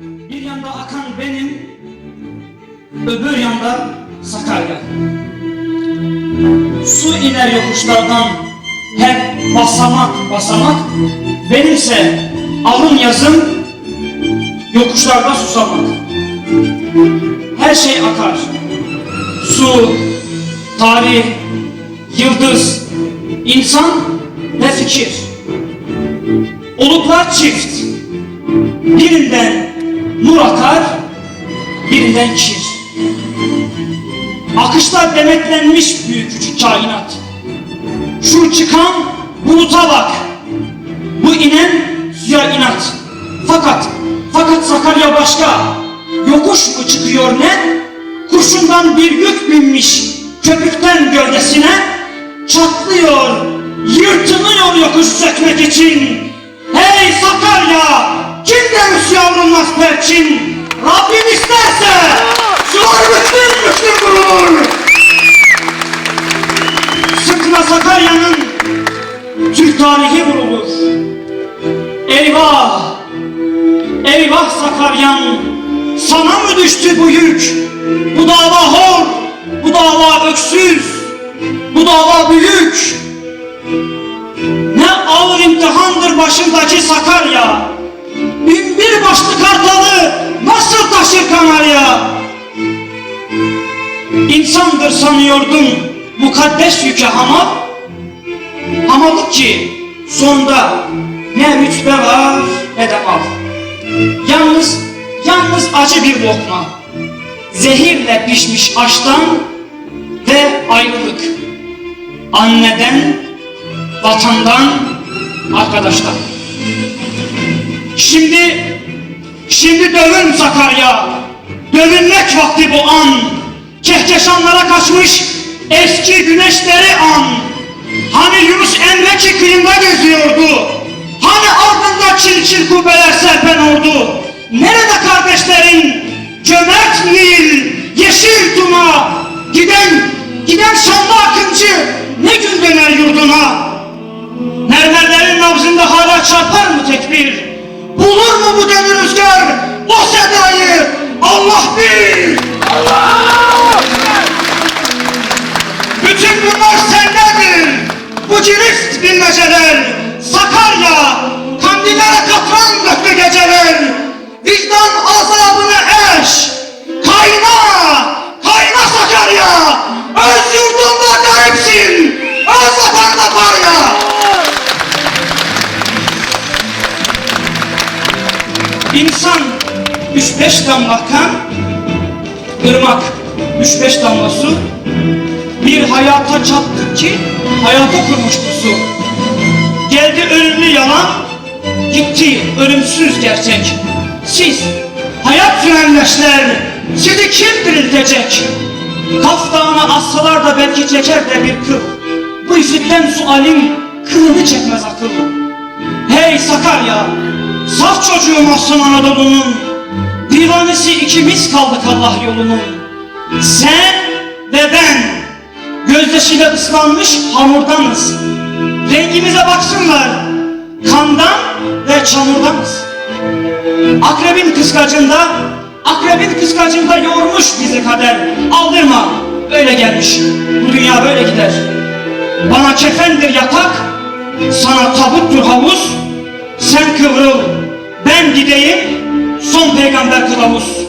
Bir yanda akan benim, öbür yanda Sakarya. Su iner yokuşlardan, hep basamak basamak. Benimse alın yazım, yokuşlarda susamak. Her şey akar. Su, tarih, yıldız, insan ve fikir. Oluklar çift. Birinden nur akar, birinden kir. Akışlar demetlenmiş büyük küçük kainat. Şu çıkan buluta bak. Bu inen suya inat. Fakat, fakat Sakarya başka. Yokuş mu çıkıyor ne? Kurşundan bir yük binmiş köpükten gövdesine çatlıyor, yırtınıyor yokuş sökmek için. Hey Sakarya! Kim demiş yavrulmaz perçin? Rabbim isterse sular bütün bütün kurulur. Sıkma Sakarya'nın Türk tarihi vurulur. Eyvah! Eyvah Sakarya'm! Sana mı düştü bu yük? Bu dava hor, bu dava öksüz, bu dava büyük. Ne ağır imtihandır başındaki Sakarya. İnsandır sanıyordum mukaddes yüke hamal. Hamalık ki sonda ne rütbe var ne de mal. Yalnız, yalnız acı bir lokma. Zehirle pişmiş aştan ve ayrılık. Anneden, vatandan, arkadaştan. Şimdi, şimdi dövün Sakarya. Dövünmek vakti bu an. Kehkeşanlara kaçmış eski güneşleri an. Hani Yunus Emre ki kıyında geziyordu. Hani ardında çil çil kubbeler serpen oldu. Nerede kardeşlerin? Cömert Nil, yeşil tuna. Giden, giden şanlı akıncı ne gün döner yurduna? Mermerlerin nabzında hala çarpar mı tekbir? Bulur mu bu deli rüzgar o sedayı? Allah bir! Bütün Girift bilmeceler. Sakarya, kandillere katran döktü geceler. Vicdan azabını eş. Kayna, kayna Sakarya. Öz yurdunda garipsin. Öz vatanda parya. İnsan üç beş damla kan, ırmak üç beş damla su, bir hayata çattık ki hayata kurmuştu su. Geldi ölümlü yalan, gitti ölümsüz gerçek. Siz hayat frenleşler, sizi kim diriltecek? Kaf dağına assalar da belki çeker de bir kıl. Bu yüzükten sualim kılını çekmez akıl. Hey Sakarya, saf çocuğum olsun Anadolu'nun. Divanesi ikimiz kaldık Allah yolunun. Sen ve ben gözyaşıyla ıslanmış hamurdanız. Rengimize baksınlar, kandan ve çamurdanız. Akrebin kıskacında, akrebin kıskacında yoğurmuş bizi kader. Aldırma, öyle gelmiş. Bu dünya böyle gider. Bana kefendir yatak, sana tabuttur havuz. Sen kıvrıl, ben gideyim, son peygamber kılavuz.